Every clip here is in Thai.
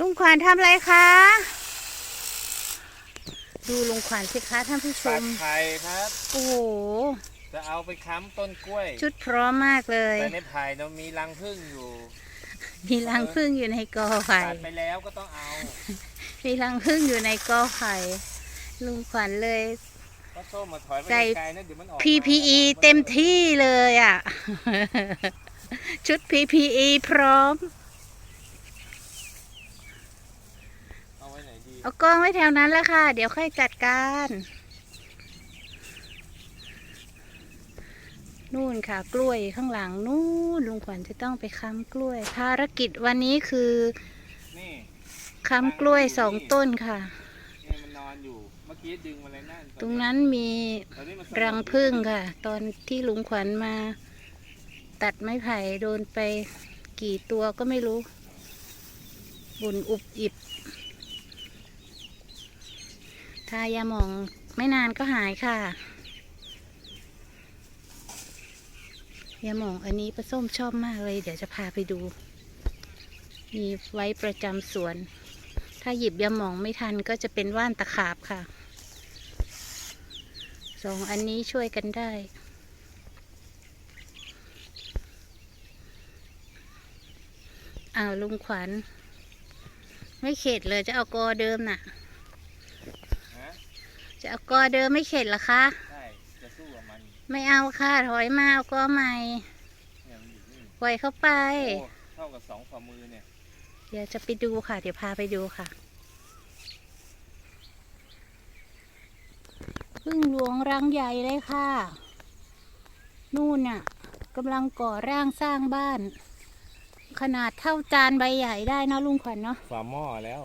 ลุงขวัญทำอะไรคะ ดูลุงขวัญสิคะท่านผู้ชตัดมไผ่ครับ โอ้โห จะเอาไปค้ำต้นกล้วยชุดพร้อมมากเลย แต่ในไผ่เรามีรังผึ้งอยู่มีรังผึ้งอยู่ในกอไผ่ ตัดไปแล้วก็ต้องเอา มีรังผึ้งอยู่ในกอไผ่ ลุงขวัญเลย ก็ส้มมาถอยไปใส่ ไกลๆนะเดี๋ยวมันออกมา PPE เต็มที่เลยอะ ชุด PPE พร้อม เอาไว้ไหนดี เอากล้องไว้แถวนั้นแหละค่ะ เดี๋ยวค่อยจัดการ นู่นค่ะ กล้วยข้างหลังนู่นลุงขวัญจะต้องไปค้ำกล้วย ภารกิจวันนี้คือนี่ค้ำกล้วยสองต้นค่ะนี่มันนอนอยู่ เมื่อกี้ดึงมาเลยนั่นตรงนั้นมีตอนนี้มันสลบรังผึ้งค่ะ ตอนที่ลุงขวัญมา ตัดไม้ไผ่โดนไปกี่ตัวก็ไม่รู้ บุญอุบอิบ ทายาหมองไม่นานก็หายค่ะยาหมองอันนี้ป้าส้มชอบมากเลย เดี๋ยวจะพาไปดู มีไว้ประจำสวน ถ้าหยิบยาหมองไม่ทันก็จะเป็นว่านตะขาบค่ะสองอันนี้ช่วยกันได้อ้าวลุงขวัญ ไม่เข็ดเลยจะเอากอเดิมน่ะฮะ จะเอากอเดิมไม่เข็ดเหรอคะ ใช่จะสู้กับมันไม่เอาค่ะ ถอยมาเอากอใหม่เนี่ยมันอยู่นี่ปล่อยเข้าไป โอ้เท่ากับสองฝ่ามือเนี่ยเดี๋ยวจะไปดูค่ะ เดี๋ยวพาไปดูค่ะพึ่งหลวงรังใหญ่เลยค่ะ นู่นน่ะกำลังก่อร่างสร้างบ้าน ขนาดเท่าจานใบใหญ่ได้เนอะลุงขวัญเนาะฝาหม้อแล้ว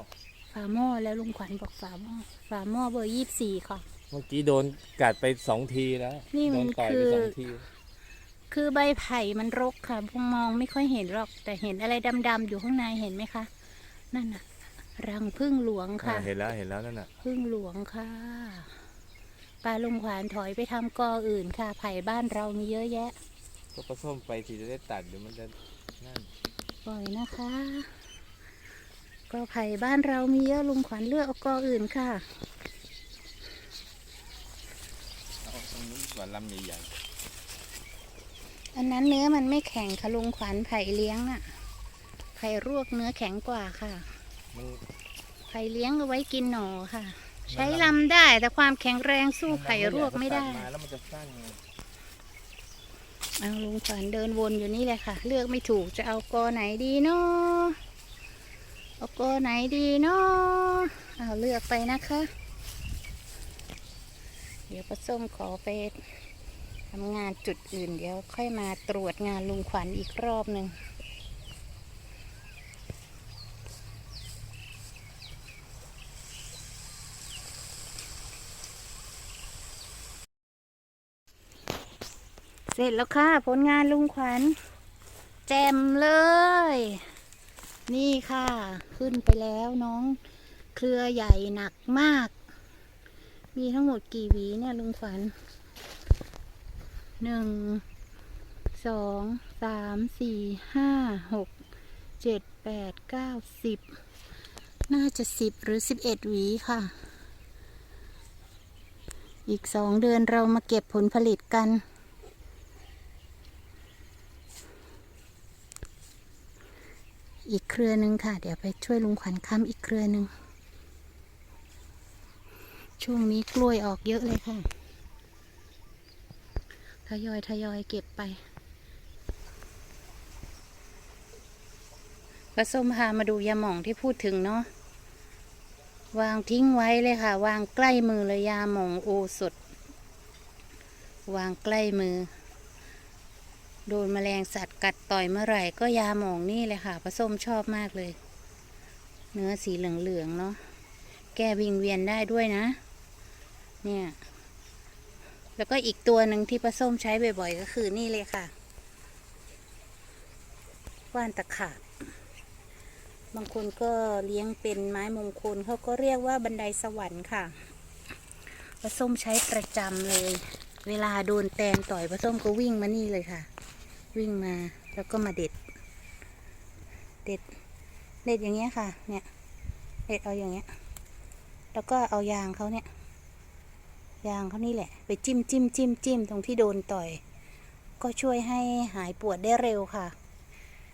ฝาหม้อแล้วลุงขวัญบอกฝาหม้อฝาหม้อเบอร์ยี่สี่ค่ะ เมื่อกี้โดนกัดไปสองทีแล้วนี่มันโดนต่อยคืไปอสองทีคือใบไผ่มันรกค่ะมองไม่ค่อยเห็นหรอก แต่เห็นอะไรดำๆอยู่ข้างในเห็นไหมคะ นั่นน่ะ รังพึ่งหลวงค่ะ อ่าเห็นแล้วเห็นแล้วนั่นน่ะพึ่งหลวงค่ะปลาลุงขวานถอยไปทำกออื่นค่ะ ไผ่บ้านเรามีเยอะแยะ ก็ปลาส้มไปทีจะได้ตัดเดี๋ยวมันจะนั่นปล่อยนะคะ กอไผ่บ้านเรามีเยอะลุงขวัญเลือกเอากออื่นค่ะเอาตรงนี้ก่อนลำใหญ่อันนั้นเนื้อมันไม่แข็งค่ะลุงขวัญไผ่เลี้ยงน่ะ ไผ่รวกเนื้อแข็งกว่าค่ะๆมันไผ่เลี้ยงเอาไว้กินหน่อค่ะ ใช้ลำได้แต่ความแข็งแรงสู้ไผ่รวกไม่ได้ตัมาแล้วมันจะสั้นไงเอาลุงขวัญเดินวนอยู่นี่แหละค่ะ เลือกไม่ถูกจะเอากอไหนดีเนาะ เอากอไหนดีเนาะเอาเลือกไปนะคะ เดี๋ยวป้าส้มขอไปทำงานจุดอื่นเดี๋ยวค่อยมาตรวจงานลุงขวัญอีกรอบหนึ่งเสร็จแล้วค่ะ ผลงานลุงขวัญแจ่มเลย นี่ค่ะ ขึ้นไปแล้วน้องเครือใหญ่หนักมาก มีทั้งหมดกี่หวีเนี่ยลุงขวัญหนึ่งสองสามสี่ห้าหกเจ็ดแปดเก้าสิบน่าจะสิบหรือสิบเอ็ดหวีค่ะ อีกสองเดือนเรามาเก็บผลผลิตกัน อีกเครือหนึ่งค่ะ เดี๋ยวไปช่วยลุงขวัญค้ำอีกเครือหนึ่งช่วงนี้กล้วยออกเยอะเลยค่ะ ทยอยทยอยเก็บไปกระส้มพามาดูยาหม่องที่พูดถึงเนาะ วางทิ้งไว้เลยค่ะ วางใกล้มือเลยยาหม่องโอสด วางใกล้มือ โดนแมลงสัตว์กัดต่อยเมื่อไหร่ก็ยาหมองนี่เลยค่ะผส้มชอบมากเลย เนื้อสีเหลืองๆเนาะแก้วิงเวียนได้ด้วยนะ เนี่ย แล้วก็อีกตัวหนึ่งที่ผส้มใช้บ่อยๆ ก็คือนี่เลยค่ะ ว่านตะขาบบางคนก็เลี้ยงเป็นไม้มงคลเขาก็เรียกว่าบันไดสวรรค์ค่ะผส้มใช้ประจำเลย เวลาโดนแตนต่อยผส้มก็วิ่งมานี่เลยค่ะ วิ่งมาแล้วก็มาเด็ด เด็ด เด็ดอย่างเงี้ยค่ะ เนี่ย เด็ดเอาอย่างเงี้ย แล้วก็เอายางเขาเนี่ย ยางเขานี่แหละ ไปจิ้มจิ้มจิ้มจิ้มตรงที่โดนต่อย ก็ช่วยให้หายปวดได้เร็วค่ะ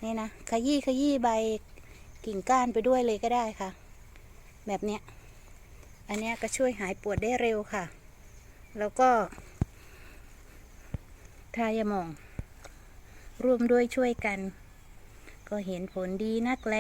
นี่นะ ขยี้ขยี้ใบกิ่งก้านไปด้วยเลยก็ได้ค่ะ แบบเนี้ย อันเนี้ยก็ช่วยหายปวดได้เร็วค่ะ แล้วก็ ทายาหมอง ร่วมด้วยช่วยกัน ก็เห็นผลดีนักแล